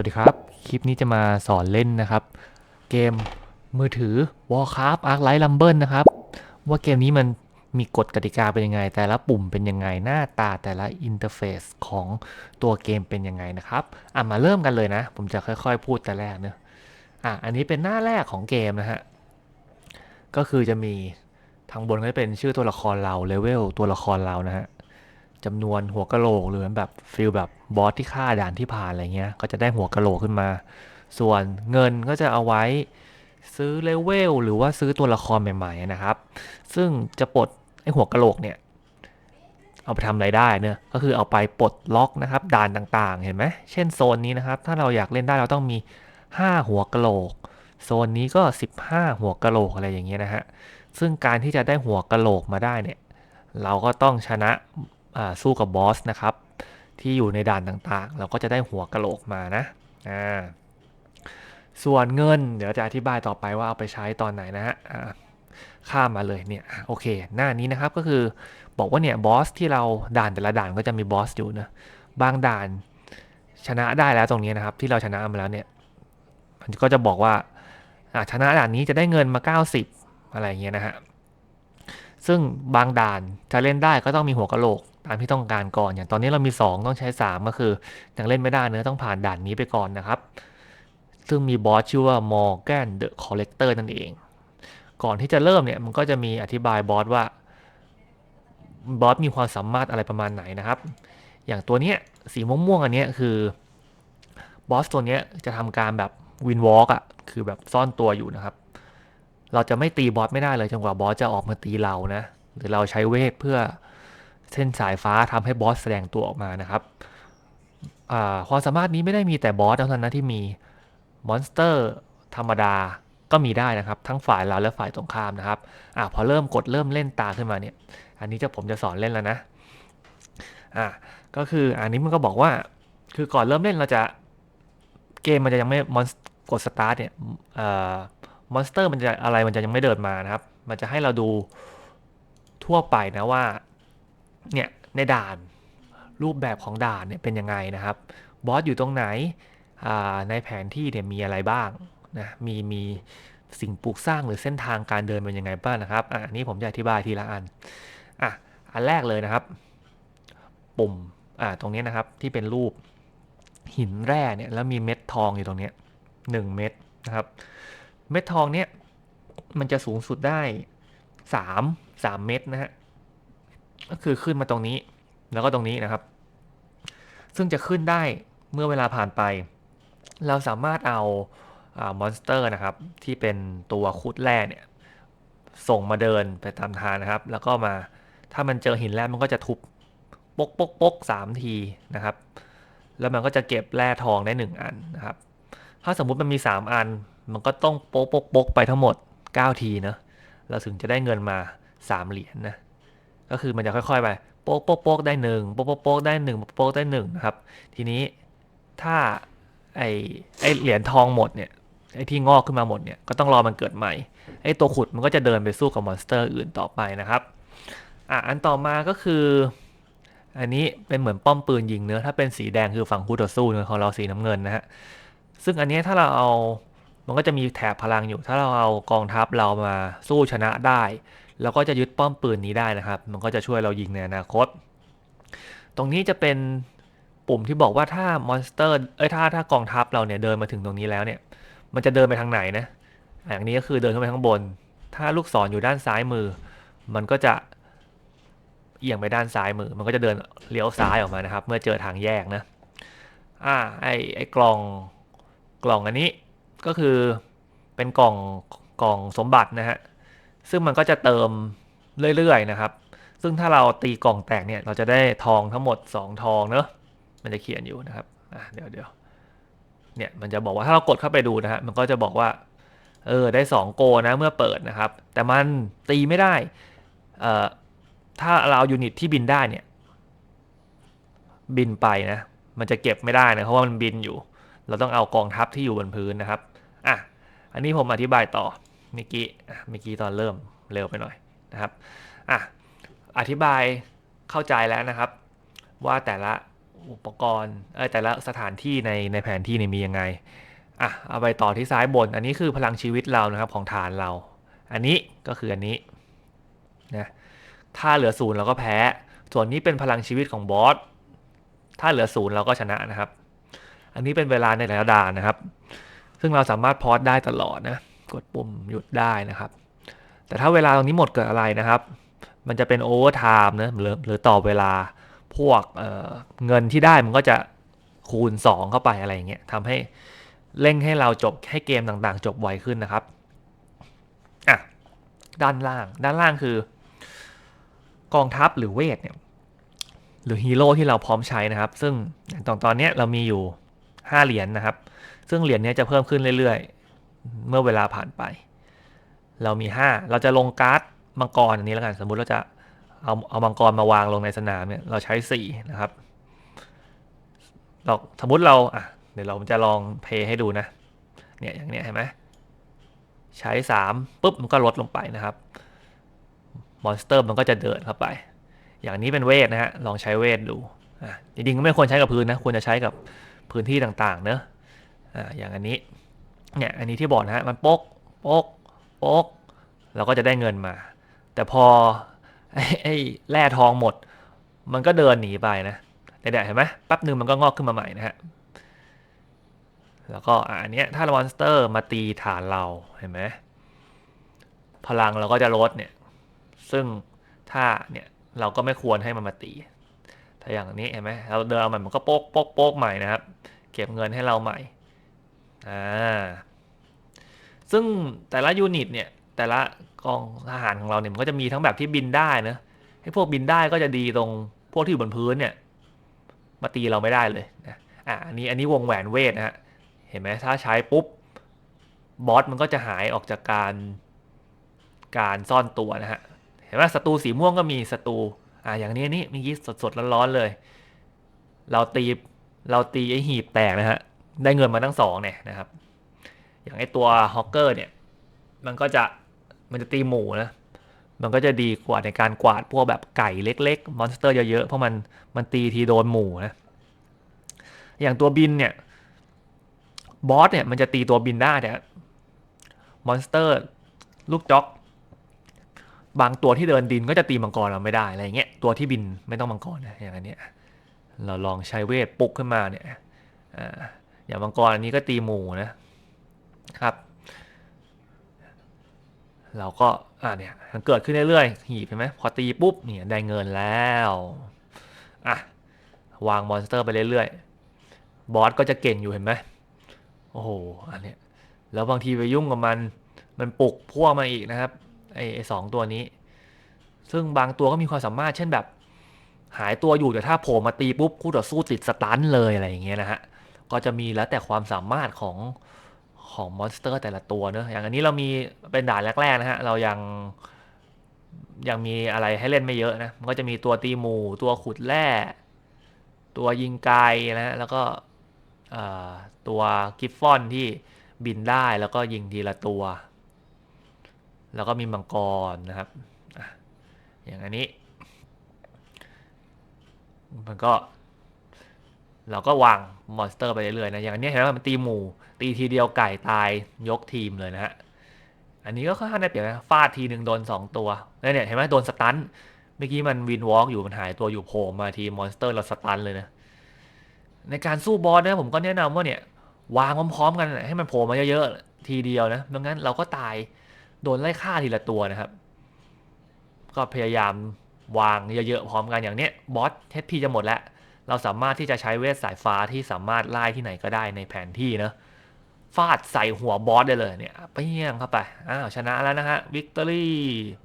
วัสดีครับ คลิปนี้จะมาสอนเล่นนะครับ เกมมือถือ Warcraft Arclight Rumble นะครับ ว่าเกมนี้มันมีกฎกติกาเป็นยังไง แต่ละปุ่มเป็นยังไงหน้าตาแต่ละอินเทอร์เฟซของตัวเกมเป็นยังไงนะครับ อะมาเริ่มกันเลยนะ ผมจะค่อยๆ พูดแต่แรกเนอะอะอันนี้เป็นหน้าแรกของเกมนะฮะ ก็คือจะมีทางบนก็จะเป็นชื่อตัวละครเราเลเวลตัวละครเรานะฮะ จำนวนหัวกะโหลกหรือแบบฟิลแบบบอสที่ฆ่าด่านที่ผ่านอะไรเงี้ย ก็จะได้หัวกะโหลกขึ้นมา ส่วนเงินก็จะเอาไว้ซื้อเลเวลหรือว่าซื้อตัวละครใหม่ๆนะครับ ซึ่งจะปลดไอ้หัวกะโหลกเนี่ย เอาไปทำอะไรได้เนี่ยก็คือเอาไปปลดล็อกนะครับ ด่านต่างๆ เห็นไหมเช่นโซนนี้นะครับ ถ้าเราอยากเล่นได้เราต้องมี 5 หัวกะโหลก โซนนี้ก็ 15 หัวกะโหลกอะไรอย่างเงี้ยนะฮะซึ่งการที่จะได้หัวกะโหลกมาได้เนี่ย เราก็ต้องชนะ สู้กับบอสนะครับ ที่อยู่ในด่านต่างๆ เราก็จะได้หัวกะโหลกมานะอ่าส่วนเงิน เดี๋ยวจะอธิบายต่อไปว่าเอาไปใช้ตอนไหนนะฮะข้ามมาเลยเนี่ยโอเค หน้านี้นะครับก็คือบอกว่าเนี่ยบอสที่เราด่านแต่ละด่านก็จะมีบอสอยู่นะบางด่านชนะได้แล้วตรงนี้นะครับ ที่เราชนะมาแล้วเนี่ย มันก็จะบอกว่าชนะด่านนี้จะได้เงินมา 90 อะไรอย่างเงี้ยนะฮะซึ่งบางด่านจะเล่นได้ก็ต้องมีหัวกะโหลก ตามที่ต้องการก่อน อย่างตอนนี้เรามี 2 ต้องใช้ 3 ก็คือยังเล่นไม่ได้เนื้อต้องผ่านด่านนี้ไปก่อนนะครับ ซึ่งมีบอสชื่อว่า Morgan the Collector นั่นเอง ก่อนที่จะเริ่มเนี่ยมันก็จะมีอธิบายบอสว่าบอสมีความสามารถอะไรประมาณไหนนะครับ อย่างตัวเนี้ยสีม่วงๆอันเนี้ยคือบอสตัวเนี้ยจะทำการแบบวินวอล์กอะคือแบบซ่อนตัวอยู่นะครับ เราจะไม่ตีบอสไม่ได้เลยจนกว่าบอสจะออกมาตีเรานะ หรือเราใช้เวทเพื่อ เส้นสายฟ้าทำให้บอสแสดงตัวออกมานะครับความสามารถนี้ไม่ได้มีแต่บอสเท่านั้นนะที่มีมอนสเตอร์ธรรมดาก็มีได้นะครับ ทั้งฝ่ายเราและฝ่ายตรงข้ามนะครับอ่าพอเริ่มกดเริ่มเล่นตาขึ้นมาเนี่ย อันนี้จะผมจะสอนเล่นแล้วนะอ่าก็คืออันนี้มันก็บอกว่า คือก่อนเริ่มเล่นเราจะเกมมันจะยังไม่มอนกดสตาร์ทเนี่ยเอ่อมอนสเตอร์มันจะอะไรมันจะยังไม่เดินมานะครับ มันจะให้เราดูทั่วไปนะว่า เนี่ยในด่านรูปแบบของด่านเนี่ยเป็นยังไงนะครับบอสอยู่ตรงไหนในแผนที่เนี่ยมีอะไรบ้างนะมีมีสิ่งปลูกสร้างหรือเส้นทางการเดินเป็นยังไงบ้างนะครับอะอันนี้ผมจะอธิบายทีละอันอะอันแรกเลยนะครับ ปุ่มอ่าตรงนี้นะครับที่เป็นรูปหินแร่เนี่ยแล้วมีเม็ดทองอยู่ตรงนี้หนึ่งเม็ดนะครับ เม็ดทองเนี่ยมันจะสูงสุดได้สามสามเม็ดนะฮะ ก็คือขึ้นมาตรงนี้ แล้วก็ตรงนี้นะครับ ซึ่งจะขึ้นได้เมื่อเวลาผ่านไป เราสามารถเอามอนสเตอร์นะครับ ที่เป็นตัวคุดแร่เนี่ย ส่งมาเดินไปตามทางนะครับ แล้วก็มาถ้ามันเจอหินแร่มันก็จะทุบปกปกปกสามทีนะครับ แล้วมันก็จะเก็บแร่ทองได้หนึ่งอันนะครับ ถ้าสมมุติมันมี3อัน มันก็ต้องปกปกปกไปทั้งหมด9ทีนะเราถึงจะได้เงินมา3เหรียญนนะ ก็คือมันจะค่อยๆไปโป๊กโป๊กโป๊กได้หนึ่งโป๊กโป๊กโป๊กได้หนึ่งโป๊กได้หนึ่งนะครับ ทีนี้ถ้าไอไอเหรียญทองหมดเนี่ยไอที่งอกขึ้นมาหมดเนี่ยก็ต้องรอมันเกิดใหม่ไอตัวขุดมันก็จะเดินไปสู้กับมอนสเตอร์อื่นต่อไปนะครับอะอันต่อมาก็คือ อันนี้เป็นเหมือนป้อมปืนยิงเนื้อถ้าเป็นสีแดงคือฝั่งคู่ต่อสู้เนื้อของเราสีน้ำเงินนะฮะซึ่งอันนี้ถ้าเราเอามันก็จะมีแถบพลังอยู่ ถ้าเราเอากองทัพเรามาสู้ชนะได้ เราก็จะยึดป้อมปืนนี้ได้นะครับ มันก็จะช่วยเรายิงในอนาคต ตรงนี้จะเป็นปุ่มที่บอกว่าถ้ามอนสเตอร์เอ้ยถ้าถ้ากองทัพเราเนี่ยเดินมาถึงตรงนี้แล้วเนี่ย มันจะเดินไปทางไหนนะอย่างนี้ก็คือเดินขึ้นไปข้างบน ถ้าลูกศรออยู่ด้านซ้ายมือ มันก็จะเอียงไปด้านซ้ายมือ มันก็จะเดินเลี้ยวซ้ายออกมานะครับ เมื่อเจอทางแยกนะอ่าไอไอกล่องกล่องอันนี้ก็คือเป็นกล่องกล่องสมบัตินะฮะ ซึ่งมันก็จะเติมเรื่อยๆนะครับ ซึ่งถ้าเราตีกล่องแตกเนี่ยเราจะได้ทองทั้งหมด 2 ทองเนอะมันจะเขียนอยู่นะครับเดี๋ยวเดี๋ยวเนี่ยมันจะบอกว่าถ้าเรากดเข้าไปดูนะฮะมันก็จะบอกว่าเออได้ 2 โกนะเมื่อเปิดนะครับ แต่มันตีไม่ได้เอ่อถ้าเรายูนิตที่บินได้เนี่ยบินไปนะมันจะเก็บไม่ได้นะเพราะว่ามันบินอยู่ เราต้องเอากองทัพที่อยู่บนพื้นนะครับอะอันนี้ผมอธิบายต่อ เมื่อกี้เมื่อกี้ตอนเริ่มเร็วไปหน่อยนะครับอะอธิบายเข้าใจแล้วนะครับ ว่าแต่ละอุปกรณ์เอ้ยแต่ละสถานที่ในในแผนที่เนี่ยมียังไงอะเอาไปต่อที่ซ้ายบน อันนี้คือพลังชีวิตเรานะครับของฐานเรา อันนี้ก็คืออันนี้นะถ้าเหลือศูนย์เราก็แพ้ ส่วนนี้เป็นพลังชีวิตของบอสถ้าเหลือศูนย์เราก็ชนะนะครับ อันนี้เป็นเวลาในแต่ละด่านนะครับ ซึ่งเราสามารถพอสได้ตลอดนะ กดปุ่มหยุดได้นะครับ แต่ถ้าเวลาตรงนี้หมดเกิดอะไรนะครับ มันจะเป็นโอเวอร์ไทม์นะหรือหรือต่อเวลาพวกเเงินที่ได้มันก็จะคูณ 2 เข้าไปอะไรอย่างเงี้ยทำให้เร่งให้เราจบให้เกมต่างๆ จบไวขึ้นนะครับอะด้านล่างด้านล่างคือกองทัพหรือเวทเนี่ยหรือฮีโร่ที่เราพร้อมใช้นะครับ ซึ่งตอนตอนนี้เรามีอยู่ 5 เหรียญนนะครับ ซึ่งเหรียญนี้จะเพิ่มขึ้นเรื่อยๆ เมื่อเวลาผ่านไป เรามี 5 เราจะลงการ์ดมังกรอันนี้แล้วกัน สมมุติเราจะเอาเอามังกรมาวางลงในสนามเนี่ยเราใช้ 4 นะครับเราสมมติเราอะเดี๋ยวเราจะลองเพย์ให้ดูนะเนี่ยอย่างเนี้ยเห็นไหมใช้ 3ปุ๊บมันก็ลดลงไปนะครับมอนสเตอร์มันก็จะเดินเข้าไป อย่างนี้เป็นเวทนะฮะลองใช้เวทดูอะจริงๆก็ไม่ควรใช้กับพื้นนะควรจะใช้กับพื้นที่ต่างๆเนอะอ่าอย่างอันนี้ เนี่ยอันนี้ที่บอกนะฮะมันโป๊กโป๊กโป๊กเราก็จะได้เงินมา แต่พอไอ้ไอแร่ทองหมด มันก็เดินหนีไปนะเดี๋ยวเห็นไหมแป๊บหนึ่งมันก็งอกขึ้นมาใหม่นะฮะแล้วก็อันเนี้ยถ้ามอนสเตอร์มาตีฐานเราเห็นไหมพลังเราก็จะลดเนี่ย ซึ่งถ้าเนี่ยเราก็ไม่ควรให้มันมาตี ถ้าอย่างนี้เห็นไหมเราเดินเอามันมันก็โป๊กโป๊กโป๊กใหม่นะครับ เก็บเงินให้เราใหม่ อ่าซึ่งแต่ละยูนิตเนี่ยแต่ละกองทหารของเราเนี่ยมันก็จะมีทั้งแบบที่บินได้นะให้พวกบินได้ก็จะดีตรงพวกที่อยู่บนพื้นเนี่ยมาตีเราไม่ได้เลยนะอ่าอันนี้อันนี้วงแหวนเวทนะฮะเห็นไหมถ้าใช้ปุ๊บบอสมันก็จะหายออกจากการการซ่อนตัวนะฮะเห็นไหมศัตรูสีม่วงก็มีศัตรูอ่าอย่างนี้นี่เมื่อกี้สดๆร้อนๆเลย เราตีเราตีไอหีบแตกนะฮะ ได้เงินมาทั้งสองเนี่ยนะครับ อย่างไอตัวฮอกเกอร์เนี่ย มันก็จะมันจะตีหมูนะมันก็จะดีกว่าในการกวาดพวกแบบไก่เล็ก ๆ มอนสเตอร์เยอะๆ เพราะมันมันตีทีโดนหมูนะ อย่างตัวบินเนี่ย บอสเนี่ยมันจะตีตัวบินได้แต่มอนสเตอร์ลูกจ็อก บางตัวที่เดินดินก็จะตีมังกรเราไม่ได้อะไรเงี้ย ตัวที่บินไม่ต้องมังกรนะอย่างนี้เราลองใช้เวทปลุกขึ้นมาเนี่ย อ อย่างมังกรอันนี้ก็ตีหมูนะครับ เราก็อ่าเนี่ยมันเกิดขึ้นเรื่อยๆหีบเห็นไหมพอตีปุ๊บเนี่ยได้เงินแล้วอะวางมอนสเตอร์ไปเรื่อยๆบอสก็จะเก่งอยู่เห็นไหมโอ้โหอันเนี้ยแล้วบางทีไปยุ่งกับมันมันปลุกพวกมาอีกนะครับไอ้สองตัวนี้ ซึ่งบางตัวก็มีความสามารถเช่นแบบ หายตัวอยู่แต่ถ้าโผล่มาตีปุ๊บคู่ต่อสู้ติดสตันเลยอะไรอย่างเงี้ยนะฮะ ก็จะมีแล้วแต่ความสามารถของของมอนสเตอร์แต่ละตัวเนอะอย่างอันนี้เรามีเป็นด่านแรกๆนะฮะ เรายังยังมีอะไรให้เล่นไม่เยอะนะ มันก็จะมีตัวตีหมูตัวขุดแร่ ตัวยิงไกลนะแล้วก็ตัวกิฟฟอนที่บินได้แล้วก็ยิงทีละตัว แล้วก็มีมังกรนะครับ อย่างอันนี้ มันก็ เราก็วางมอนสเตอร์ไปเรื่อยๆนะอย่างนี้เห็นไหมมันตีหมู่ ตีทีเดียวไก่ตายยกทีมเลยนะฮะอันนี้ก็ค่อนข้างได้เปรียบนะฟาดทีหนึ่งโดน 2 ตัวเนี่ยเห็นไหมโดนสตันเมื่อกี้มันวินวอล์กอยู่มันหายตัวอยู่โผล่มาทีมอนสเตอร์เราสตันเลยนะในการสู้บอสนะผมก็แนะนำว่าเนี่ยวางพร้อมๆกันให้มันโผล่มาเยอะๆทีเดียวนะไม่งั้นเราก็ตายโดนไล่ฆ่าทีละตัวนะครับ ก็พยายามวางเยอะๆพร้อมกันอย่างเนี้ยบอสเทสพีจะหมดแล้ว เราสามารถที่จะใช้เวทสายฟ้าที่สามารถไล่ที่ไหนก็ได้ในแผนที่นะฟาดใส่หัวบอสได้เลยเนี่ยเปี้ยงเข้าไปอ้าวชนะแล้วนะฮะวิกตอรี่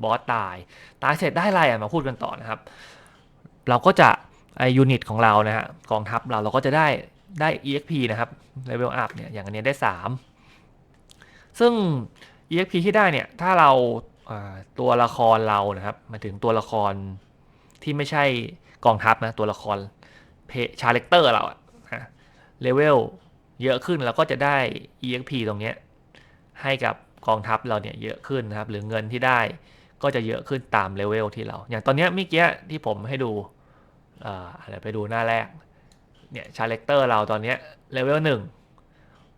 บอสตาย ตายเสร็จได้อะไรอะมาพูดกันต่อนะครับ เราก็จะไอยูนิตของเรานะฮะกองทัพเราเราก็จะได้ได้ exp นะครับเลเวลอัพเนี่ยอย่างอันนี้ได้ 3 ซึ่ง exp ที่ได้เนี่ยถ้าเราตัวละครเรานะครับมาถึงตัวละครที่ไม่ใช่กองทัพนะตัวละคร ชาเลคเตอร์เราอะเลเวลเยอะขึ้นแล้วก็จะได้ exp ตรงนี้ให้กับกองทัพเราเนี่ยเยอะขึ้นนะครับ หรือเงินที่ได้ก็จะเยอะขึ้นตามเลเวลที่เรา อย่างตอนนี้เมื่อกี้ที่ผมให้ดูอะไรไปดูหน้าแรก เนี่ยชาเลคเตอร์เราตอนนี้เลเวลหนึ่ง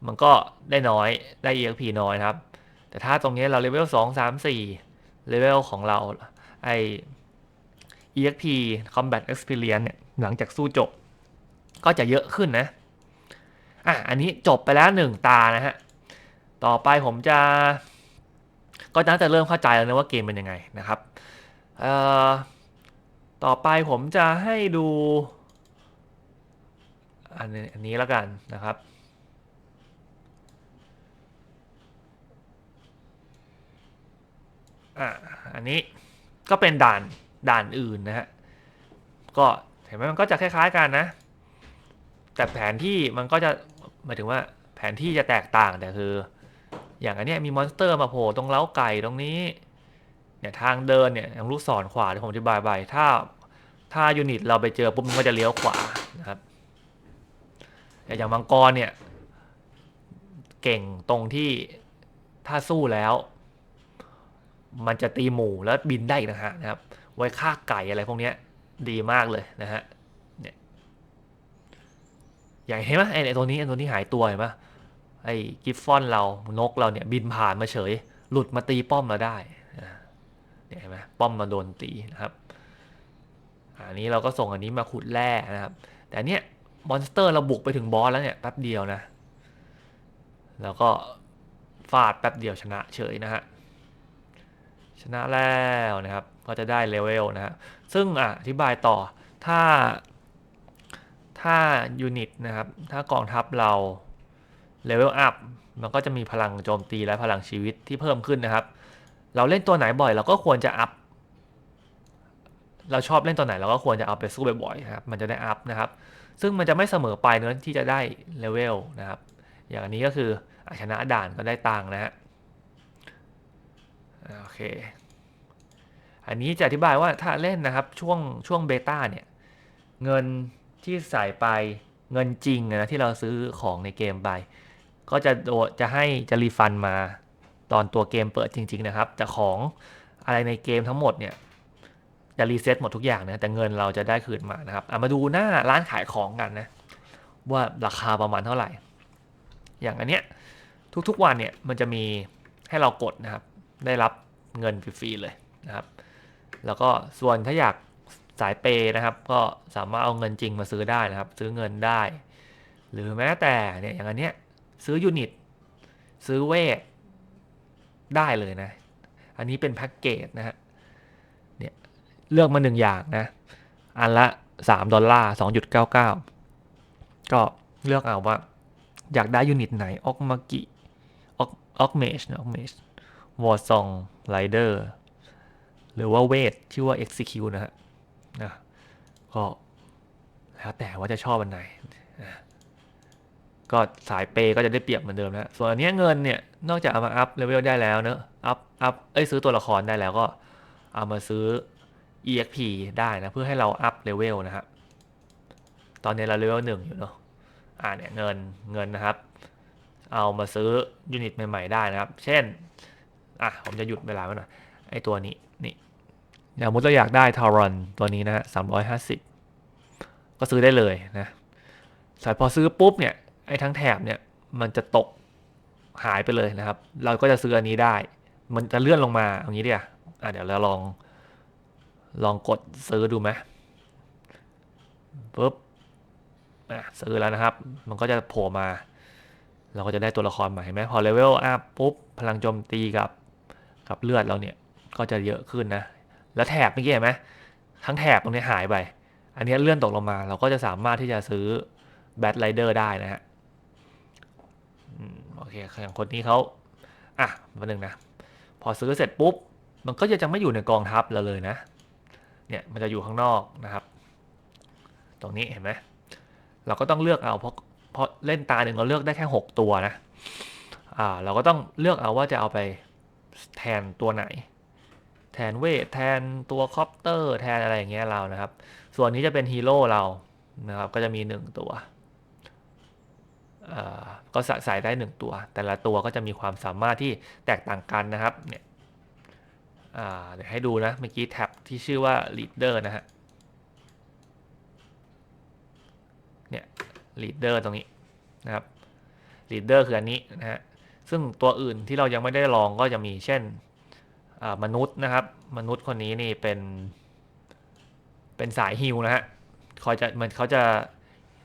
มันก็ได้น้อยได้ EXP น้อยนะครับ แต่ถ้าตรงนี้เราเลเวลสองสามสี่เลเวลของเราไอ EXP Combat Experience เนี่ยหลังจากสู้จบ ก็จะเยอะขึ้นนะ อะ อันนี้จบไปแล้วหนึ่งตานะฮะ ต่อไปผมจะ ก็น่าจะเริ่มเข้าใจแล้วนะว่าเกมเป็นยังไงนะครับ เอ่อ ต่อไปผมจะให้ดู อันนี้อันนี้แล้วกันนะครับอะอันนี้ก็เป็นด่านด่านอื่นนะฮะ ก็เห็นไหมมันก็จะคล้าย ๆ กันนะ แต่แผนที่มันก็จะหมายถึงว่าแผนที่จะแตกต่างแต่คือ อย่างอันเนี้ยมีมอนสเตอร์มาโผล่ตรงเล้าไก่ตรงนี้เนี่ยทางเดินเนี่ยอย่างลูกศรขวาที่ผมอธิบายไปถ้าถ้ายูนิตเราไปเจอปุ๊บมันก็จะเลี้ยวขวานะครับอย่างมังกรเนี่ยเก่งตรงที่ถ้าสู้แล้ว มันจะตีหมู่แล้วบินได้อีกนะฮะนะครับ ไว้ฆ่าไก่อะไรพวกนี้ดีมากเลยนะฮะ อย่างเห็นไหมไอ้ตัวนี้ไอ้ตัวนี้หายตัวเห็นไหมไอ้กิฟฟอนเรานกเราเนี่ยบินผ่านมาเฉย หลุดมาตีป้อมเราได้นะเนี่ยเห็นไหมป้อมมาโดนตีนะครับอันนี้เราก็ส่งอันนี้มาขุดแร่นะครับ แต่เนี้ยมอนสเตอร์เราบุกไปถึงบอสแล้วเนี่ยแป๊บเดียวนะ แล้วก็ฟาดแป๊บเดียวชนะเฉยนะฮะชนะแล้วนะครับ ก็จะได้เลเวลนะฮะซึ่งอะอธิบายต่อถ้า ถ้ายูนิตนะครับ ถ้ากองทัพเราเลเวลอัพมันก็จะมีพลังโจมตีและพลังชีวิตที่เพิ่มขึ้นนะครับ เราเล่นตัวไหนบ่อยเราก็ควรจะอัพ เราชอบเล่นตัวไหนเราก็ควรจะเอาไปสู้บ่อยๆครับ มันจะได้อัพนะครับ ซึ่งมันจะไม่เสมอไปเนื้อที่จะได้เลเวลนะครับ อย่างนี้ก็คืออะชนะด่านก็ได้ตังค์นะฮะ โอเค อันนี้จะอธิบายว่าถ้าเล่นนะครับช่วงช่วงเบต้าเนี่ย เงิน ที่ใส่ไปเงินจริงนะที่เราซื้อของในเกมไป ก็จะโดจะให้จะรีฟันมาตอนตัวเกมเปิดจริง ๆ นะครับ แต่ของอะไรในเกมทั้งหมดเนี่ยจะรีเซ็ตหมดทุกอย่างนะแต่เงินเราจะได้คืนมานะครับามาดูหน้าร้านขายของกันนะ ว่าราคาประมาณเท่าไหร่ อย่างอันเนี้ยทุกๆวันเนี่ยมันจะมีให้เรากดนะครับ ได้รับเงินฟรีๆเลยนะครับ แล้วก็ส่วนถ้าอยาก สายเปย์นะครับ ก็สามารถเอาเงินจริงมาซื้อได้นะครับ ซื้อเงินได้ หรือแม้แต่เนี่ยอย่างอันเนี้ยซื้อยูนิต ซื้อเวทได้เลยนะ อันนี้เป็นแพ็กเกจนะฮะเนี่ยเลือกมาหนึ่งอย่างนะ อันละ3ดอลลาร์2.99ก็เลือกเอาว่า อยากได้ยูนิตไหนออกมากิออกออกเมชนะออกเมชวอร์ซองไรเดอร์หรือว่าเวทชื่อว่า execute นะฮะ นะก็แล้วแต่ว่าจะชอบอันไหนนะก็สายเปย์ก็จะได้เปรียบเหมือนเดิมนะส่วนอันนี้เงินเนี่ยนอกจากเอามาอัพเลเวลได้แล้วเนอะอัพอัพเอ้ยซื้อตัวละครได้แล้วก็เอามาซื้อ exp ได้นะเพื่อให้เราอัพเลเวลนะฮะตอนนี้เราเลเวลหนึ่งอยู่เนาะอ่าเนี่ยเงินเงินนะครับ เอามาซื้อยูนิตใหม่ ๆ ได้นะครับ เช่นอะผมจะหยุดเวลาไว้หน่อยไอตัวนี้นี่ อย่างมุติเราอยากได้ทารอนตัวนี้นะสามร้อยห้าสิบก็ซื้อได้เลยนะแต่พอซื้อปุ๊บเนี่ยไอ้ทั้งแถบเนี่ยมันจะตกหายไปเลยนะครับ เราก็จะซื้ออันนี้ได้ มันจะเลื่อนลงมาอย่างนี้เดียวอะเดี๋ยวเราลองลองกดซื้อดูไหมปุ๊บอะซื้อแล้วนะครับ มันก็จะโผล่มา เราก็จะได้ตัวละครใหม่เห็นไหมพอเลเวลอัพปุ๊บพลังโจมตีกับกับเลือดเราเนี่ยก็จะเยอะขึ้นนะ แล้วแถบเมื่อกี้เห็นไหมทั้งแถบตรงนี้หายไป อันนี้เลื่อนตกลงมา เราก็จะสามารถที่จะซื้อแบทไรเดอร์ได้นะฮะโอเคอย่างคนนี้เขาอะมาหนึ่งนะ พอซื้อเสร็จปุ๊บ มันก็จะจะไม่อยู่ในกองทัพเราเลยนะ เนี่ยมันจะอยู่ข้างนอกนะครับ ตรงนี้เห็นไหมเราก็ต้องเลือกเอาเพราะเพราะเล่นตาหนึ่งเราเลือกได้แค่หกตัวนะ อ่า เราก็ต้องเลือกเอาว่าจะเอาไปแทนตัวไหน แทนเวทแทนตัวคอปเตอร์แทนอะไรอย่างเงี้ยเรานะครับ ส่วนนี้จะเป็นฮีโร่เรานะครับก็จะมีหนึ่งตัวก็ส่ใส่ได้หนึ่งตัว แต่ละตัวก็จะมีความสามารถที่แตกต่างกันนะครับเนี่ยเดี๋ยวให้ดูนะเมื่อกี้แท็บที่ชื่อว่า leader นะฮะเนี่ย leader ตรงนี้นะครับ leader คืออันนี้นะฮะซึ่งตัวอื่นที่เรายังไม่ได้ลองก็จะมีเช่น มนุษย์นะครับ มนุษย์คนนี้นี่เป็น เป็นสายฮิวนะฮะเขาจะมันเขาจะ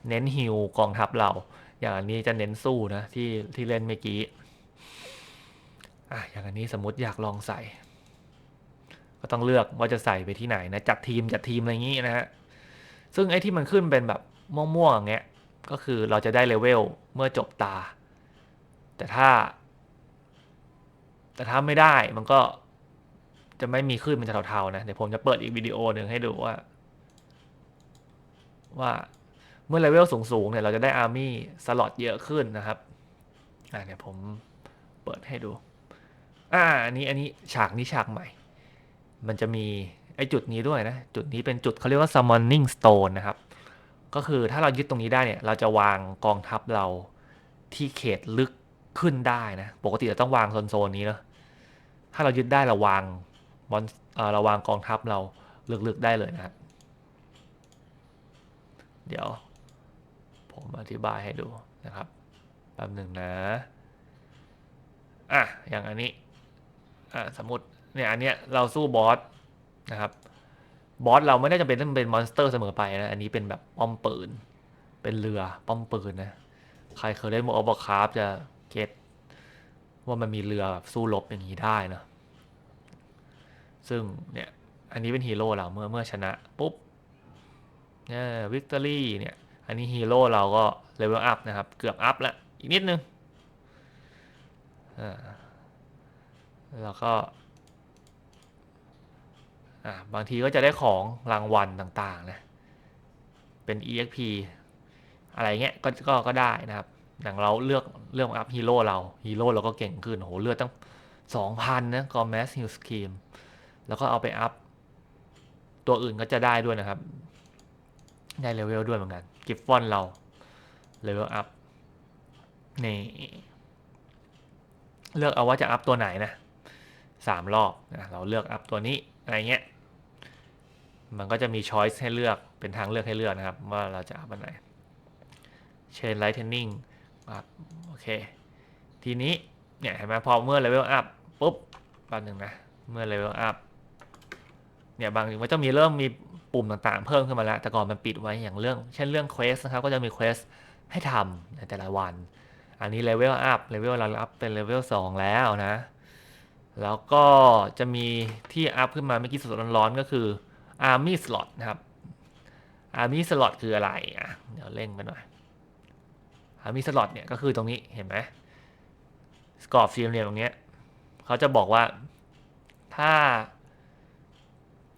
เน้นฮิวกองทัพเรา อย่างอันนี้จะเน้นสู้นะที่ที่เล่นเมื่อกี้อะอย่างอันนี้สมมติอยากลองใส่ ก็ต้องเลือกว่าจะใส่ไปที่ไหนนะจัดทีมจัดทีมอะไรอย่างนี้นะฮะซึ่งไอ้ที่มันขึ้นเป็นแบบม่วงๆอย่างเงี้ยก็คือเราจะได้เลเวลเมื่อจบตา แต่ถ้า แต่ถ้าไม่ได้มันก็ จะไม่มีขึ้นมันจะเทาๆนะ เดี๋ยวผมจะเปิดอีกวิดีโอหนึ่งให้ดูว่า ว่าเมื่อเลเวลสูงๆเนี่ยเราจะได้อาร์มี่สล็อตเยอะขึ้นนะครับ อ่าเดี๋ยผมเปิดให้ดู อ่าอันนี้อันนี้ฉากนี้ฉากใหม่ มันจะมีไอ้จุดนี้ด้วยนะ จุดนี้เป็นจุดเขาเรียกว่า summoning stone นะครับ ก็คือถ้าเรายึดตรงนี้ได้เนี่ย เราจะวางกองทัพเราที่เขตลึกขึ้นได้นะ ปกติเราต้องวางโซนๆนี้เนาะถ้าเรายึดได้เราวาง บอลเราวางกองทัพเราลึกๆได้เลยนะครับเดี๋ยว ผมอธิบายให้ดูนะครับแป๊บหนึ่งนะ อะ อย่างอันนี้ อะ สมมติเนี่ยอันเนี้ยเราสู้บอสนะครับบอสเราไม่ได้จำเป็นต้องเป็นมอนสเตอร์เสมอไปนะ อันนี้เป็นแบบป้อมปืน เป็นเรือป้อมปืนนะ ใครเคยเล่นโมอบคาร์ฟจะเก็ตว่ามันมีเรือแบบสู้รบอย่างนี้ได้นะ ซึ่งเนี่ยอันนี้เป็นฮีโร่เราเมื่อเมื่อชนะปุ๊บเนี่ยวิกตอรี่เนี่ยอันนี้ฮีโร่เราก็เลเวลอัพนะครับ เกือบอัพแล้วอีกนิดนึงอ่าแล้วก็อ่าบางทีก็จะได้ของรางวัลต่างๆนะ เป็น EXP อะไรเงี้ยก็ก็ก็ได้นะครับ อย่างเราเลือกเลือกอัพฮีโร่เราฮีโร่เราก็เก่งขึ้นโหเลือดตั้งสองพันนะกอมแมสฮิลสกีม แล้วก็เอาไปอัพ ตัวอื่นก็จะได้ด้วยนะครับ ได้เลเวลด้วยเหมือนกัน กิฟฟอนเราเลเวลอัพนี่เลือกเอาว่าจะอัพตัวไหนนะสามรอบนะเราเลือกอัพตัวนี้อะไรเงี้ย มันก็จะมีช้อยส์ให้เลือกเป็นทางเลือกให้เลือกนะครับ ว่าเราจะอัพอันไหนเชนไลท์เทนนิ่งครับโอเค ทีนี้เนี่ยเห็นไหมพอเมื่อเลเวลอัพปุ๊บแป๊บหนึ่งนะ เมื่อเลเวลอัพ เนี่ยบางทีมันจะมีเริ่มมีปุ่มต่างๆ เพิ่มขึ้นมาแล้ว แต่ก่อนมันปิดไว้อย่างเรื่อง เช่นเรื่องเควสนะครับ ก็จะมีเควสให้ทำในแต่ละวัน อันนี้เลเวลอัพเลเวลเราอัพเป็นเลเวล2แล้วนะ แล้วก็จะมีที่อัพขึ้นมาเมื่อกี้สดร้อนๆก็คือ Army Slot นะครับ Army Slot คืออะไรอะเดี๋ยวเร่งไปหน่อย Army Slot เนี่ยก็คือตรงนี้เห็นไหมสกอร์ฟิล์มเนี่ยตรงเนี้ยเขาจะบอกว่าถ้า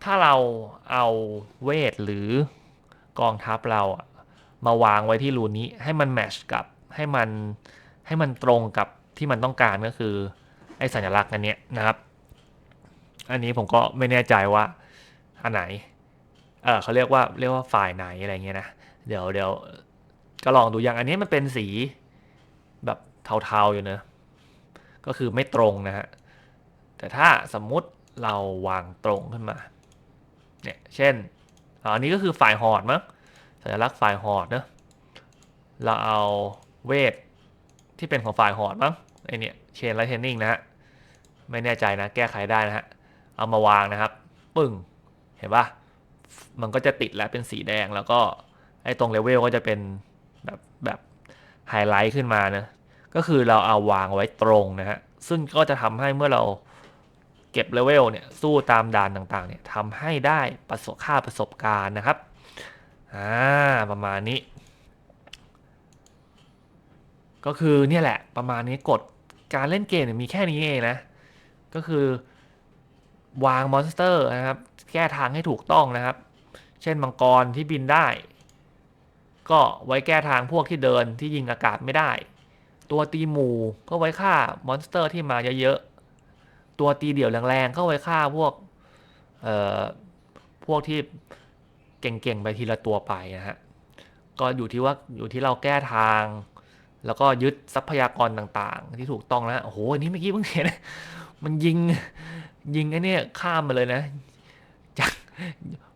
ถ้าเราเอาเวทหรือกองทัพเรามาวางไว้ที่รูนี้ให้มันแมชกับให้มันให้มันตรงกับที่มันต้องการก็คือไอ้สัญลักษณ์อันเนี้ยนะครับ อันนี้ผมก็ไม่แน่ใจว่าอันไหน เออเขาเรียกว่าเรียกว่าฝ่ายไหนอะไรเงี้ยนะ เดี๋ยวเดี๋ยวก็ลองดูอย่างอันนี้มันเป็นสีแบบเทาๆอยู่เนะ ก็คือไม่ตรงนะฮะ แต่ถ้าสมมุติเราวางตรงขึ้นมา เนี่ยเช่นอันนี้ก็คือฝ่ายหอดมั้งสัญลักษณ์ฝ่ายหอดเนอะเราเอาเวทที่เป็นของฝ่ายหอดมั้งไอเนี่ยเชนไลท์เทนนิ่งนะฮะไม่แน่ใจนะ แก้ไขได้นะฮะ เอามาวางนะครับ ปึ้ง เห็นปะมันก็จะติดแล้วเป็นสีแดงแล้วก็ ไอ้ตรงเลเวลก็จะเป็นแบบแบบไฮไลท์ขึ้นมานะ ก็คือเราเอาวางไว้ตรงนะฮะ ซึ่งก็จะทำให้เมื่อเรา เก็บเลเวลเนี่ยสู้ตามด่านต่างๆเนี่ยทำให้ได้ประสบค่าประสบการณ์นะครับอ่าประมาณนี้ ก็คือเนี่ยแหละประมาณนี้กฎการเล่นเกมเนี่ยมีแค่นี้เองนะ ก็คือวางมอนสเตอร์นะครับ แก้ทางให้ถูกต้องนะครับ เช่นมังกรที่บินได้ ก็ไว้แก้ทางพวกที่เดินที่ยิงอากาศไม่ได้ ตัวตีหมูก็ไว้ฆ่ามอนสเตอร์ที่มาเยอะๆ ตัวตีเดี่ยวแรงๆก็ไว้ฆ่าพวกเอ่อพวกที่เก่งๆไปทีละตัวไปนะฮะก็อยู่ที่ว่าอยู่ที่เราแก้ทาง แล้วก็ยึดทรัพยากรต่างๆ ที่ถูกต้องแล้วโอ้โหอันนี้เมื่อกี้เพิ่งเห็นมันยิงยิงไอ้นี่ข้ามมาเลยนะจาก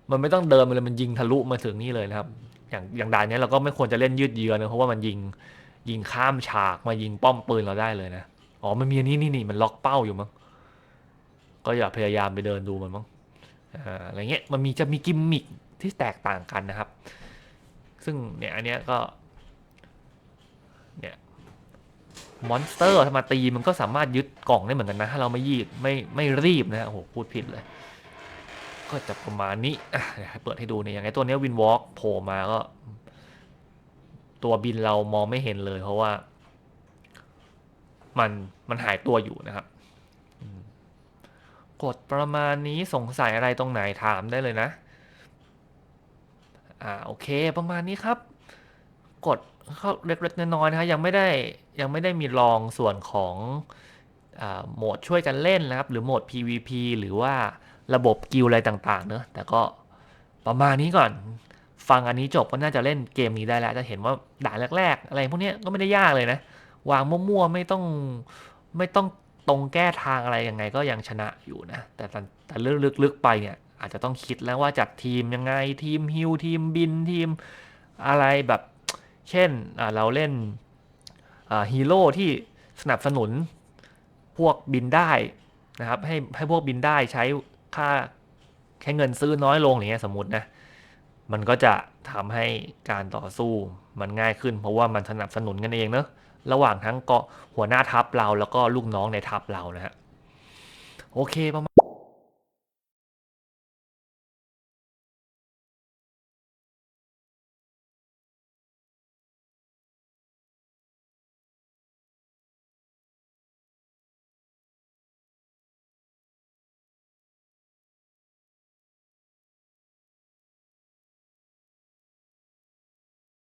มันไม่ต้องเดินมาเลยมันยิงทะลุมาถึงนี่เลยนะครับ อย่างอย่างด่านเนี้ยเราก็ไม่ควรจะเล่นยืดเยื้อนะเพราะว่ามันยิงยิงข้ามฉากมายิงป้อมปืนเราได้เลยนะอ๋อมันมีอันนี้นี่นี่มันล็อกเป้าอยู่มั้ง ก็อย่าพยายามไปเดินดูมันมั้งอะไรเงี้ยมันมีจะมีกิมมิคที่แตกต่างกันนะครับ ซึ่งเนี่ยอันเนี้ยก็เนี่ยมอนสเตอร์ถ้ามาตีมันก็สามารถยึดกล่องได้เหมือนกันนะ ถ้าเราไม่ยีดไม่ไม่รีบนะโอ้โหพูดผิดเลย ก็จะประมาณนี้อะเปิดให้ดูเนี่ยอย่างไงตัวเนี้วินวอล์กโผล่มาก็ ตัวบินเรามองไม่เห็นเลย เพราะว่า มันมันหายตัวอยู่นะครับ กดประมาณนี้สงสัยอะไรตรงไหนถามได้เลยนะ อ่าโอเคประมาณนี้ครับ กดเข้าเล็กๆน้อยๆนะครับยังไม่ได้ยังไม่ได้มีลองส่วนของอโหมดช่วยกันเล่นนะครับ หรือโหมด PVP หรือว่าระบบกิลอะไรต่างๆเนอะแต่ก็ประมาณนี้ก่อน ฟังอันนี้จบก็น่าจะเล่นเกมนี้ได้แล้ว จะเห็นว่าด่านแรก ๆ อะไรพวกนี้ก็ไม่ได้ยากเลยนะ วางมั่วๆไม่ต้องไม่ต้อง ตรงแก้ทางอะไรยังไงก็ยังชนะอยู่นะ แต่แต่เรื่องลึกๆไปเนี่ย อาจจะต้องคิดแล้วว่าจัดทีมยังไงทีมฮิลทีมบินทีมอะไรแบบ เช่นเราเล่นฮีโร่ที่สนับสนุนพวกบินได้นะครับ ให้ให้พวกบินได้ใช้ค่าแค่เงินซื้อน้อยลงอย่างเงี้ยสมมตินะมันก็จะทำให้การต่อสู้มันง่ายขึ้น เพราะว่ามันสนับสนุนกันเองเนอะ ระหว่างทั้งเกาะหัวหน้าทัพเราแล้วก็ลูกน้องในทัพเรานะฮะโอเคประมาณ